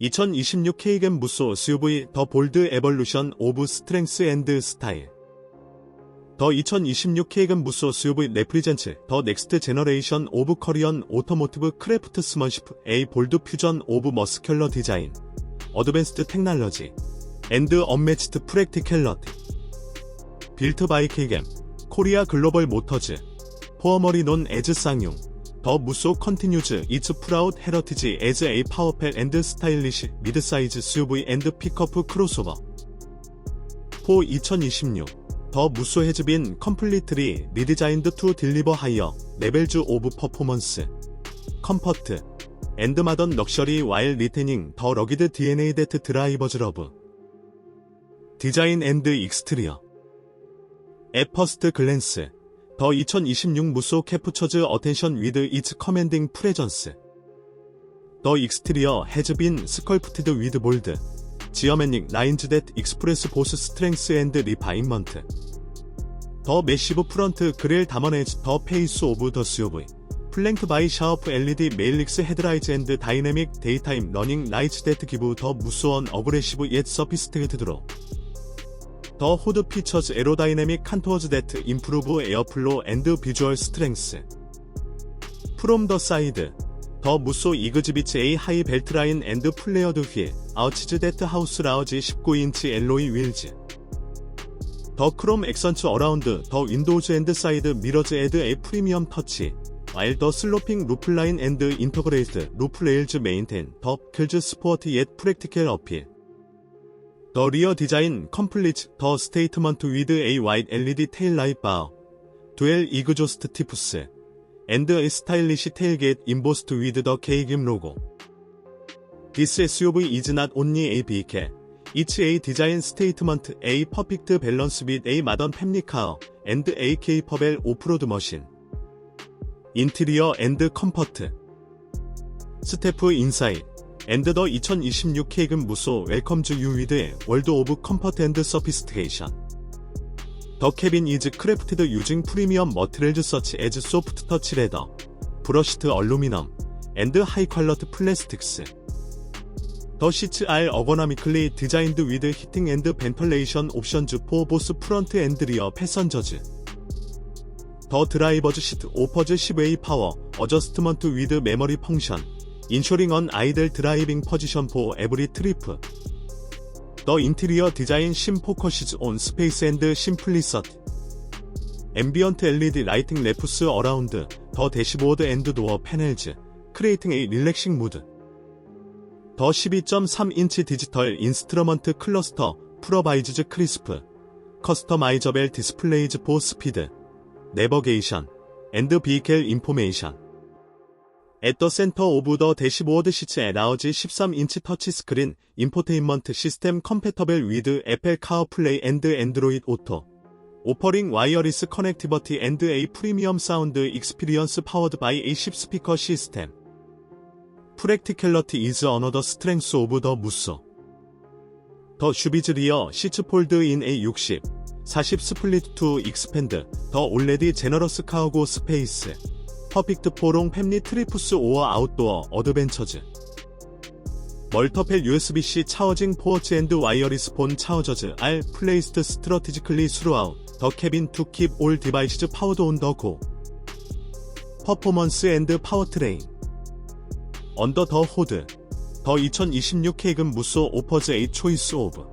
2026 K겜 무소 SUV 더 볼드 에벌루션 오브 스트렝스 앤드 스타일. 더 2026 K겜 무소 SUV 레프리젠츠 더 넥스트 제너레이션 오브 커리언 오토모티브 크래프트스먼시프 A 볼드 퓨전 오브 머스큘러 디자인. 어드밴스드 테크놀로지. 앤드 언매치드 프랙티켈러티 빌트 바이 K겜 코리아 글로벌 모터즈. 포어머리 논 에즈 쌍용 더 무소 컨티뉴즈 이츠 프라우드 헤러티지 에즈 에이 파워펠 앤드 스타일리시 미드사이즈 SUV 앤드 픽어프 크로스오버 포 2026 더 무소 해즈빈 컴플리트리 리디자인드 투 딜리버 하이어 레벨즈 오브 퍼포먼스 컴퍼트 앤드 마던 럭셔리 와일 리테닝 더 러기드 DNA 데트 드라이버즈 러브 디자인 앤드 익스트리어 앱 퍼스트 글랜스 더 2026 무소 캐프처즈 어텐션 위드 이츠 커맨딩 프레전스. 더 익스트리어 해즈빈 스컬프티드 위드 볼드. 지어맨닝 라인즈 댓 익스프레스 보스 스트렝스 앤드 리파인먼트. 더 매시브 프런트 그릴 다머네즈 더 페이스 오브 더 SUV 플랭크 바이 샤워프 LED 메일릭스 헤드라이즈 앤드 다이내믹 데이타임 러닝 라이츠 데트 기브 더 무스원 어그레시브 옛 서피스테이트 드로 더 호드 피처즈 에로다이내믹 칸토어즈 데트 임프루브 에어플로 앤드 비주얼 스트렝스. 프롬 더 사이드 더 무소 이그지비치 A 하이 벨트 라인 앤드 플레어드 휠 아우치즈 데트 하우스 라우지 19인치 엘로이 윌즈. 더 크롬 액선츠 어라운드 더 윈도우즈 앤드 사이드 미러즈 에드 A 프리미엄 터치. 와일 더 슬로핑 루프 라인 앤드 인터그레이트 루프 레일즈 메인텐 더 클즈 스포어트 옛 프랙티컬 어필 더 리어 디자인 컴플리트 더 스테이트먼트 위드 A 와이드 LED 라이트 바우 두엘 이그조스트 티푸스 앤드 A 스타일리시 테일게이트 임보스트 위드 더 K김 로고 This SUV is not only a vehicle. It's a design statement, a perfect balance with a modern family car, and a capable off-road machine. 인테리어 앤드 컴퍼트 스태프 인사이드 앤드 더 2026 케이금 무소 웰컴 주 유위드 월드 오브 컴퍼트 앤드 서피스티케이션. 더 캐빈 이즈 크래프티드 유징 프리미엄 머트리얼즈 서치 에즈 소프트 터치 레더 브러시드 얼루미넘 앤드 하이 퀄러트 플라스틱스. 더 시츠 알 어거나미클리 디자인드 위드 히팅 앤드 벤털레이션 옵션즈 포 보스 프런트 앤드 리어 패선저즈. 더 드라이버즈 시트 오퍼즈 10웨이 파워 어저스트먼트 위드 메모리 펑션 인쇼링 언 아이들 드라이빙 포지션 포 에브리 트리프. 더 인테리어 디자인 심 포커시즈 온 스페이스 앤드 심플리서트. 앰비언트 LED 라이팅 레프스 어라운드 더 대시보드 앤드 도어 패널즈 크리에이팅 에이 릴렉싱 무드. 더 12.3인치 디지털 인스트러먼트 클러스터 프로바이즈즈 크리스프. 커스터마이저벨 디스플레이즈 포 스피드. 내버게이션. 앤드 비켈 인포메이션 center of the dashboard sits a large 13인치 터치 스크린 인포테인먼트 시스템 컴패터블 with Apple CarPlay and Android Auto offering wireless connectivity and a premium sound experience powered by a 10 speaker system. Practicality is another strength of the Musso. 더 슈비즈 리어 시츠 폴드 인 A60 40 스플릿 투 익스펜드 퍼펙트 포롱 팹리 트리푸스 오어 아웃도어 어드벤처즈. 멀터펠 USB-C 차워징 포어츠 앤드 와이어리스 폰 차워저즈 R 플레이스트 스트러티지클리 스루아웃 더 캐빈 투 킵 올 디바이시즈 파워드 온 더 고. 퍼포먼스 앤드 파워트레인. 언더 더 호드. 더 2026 케이금 무소 오퍼즈 A 초이스 오브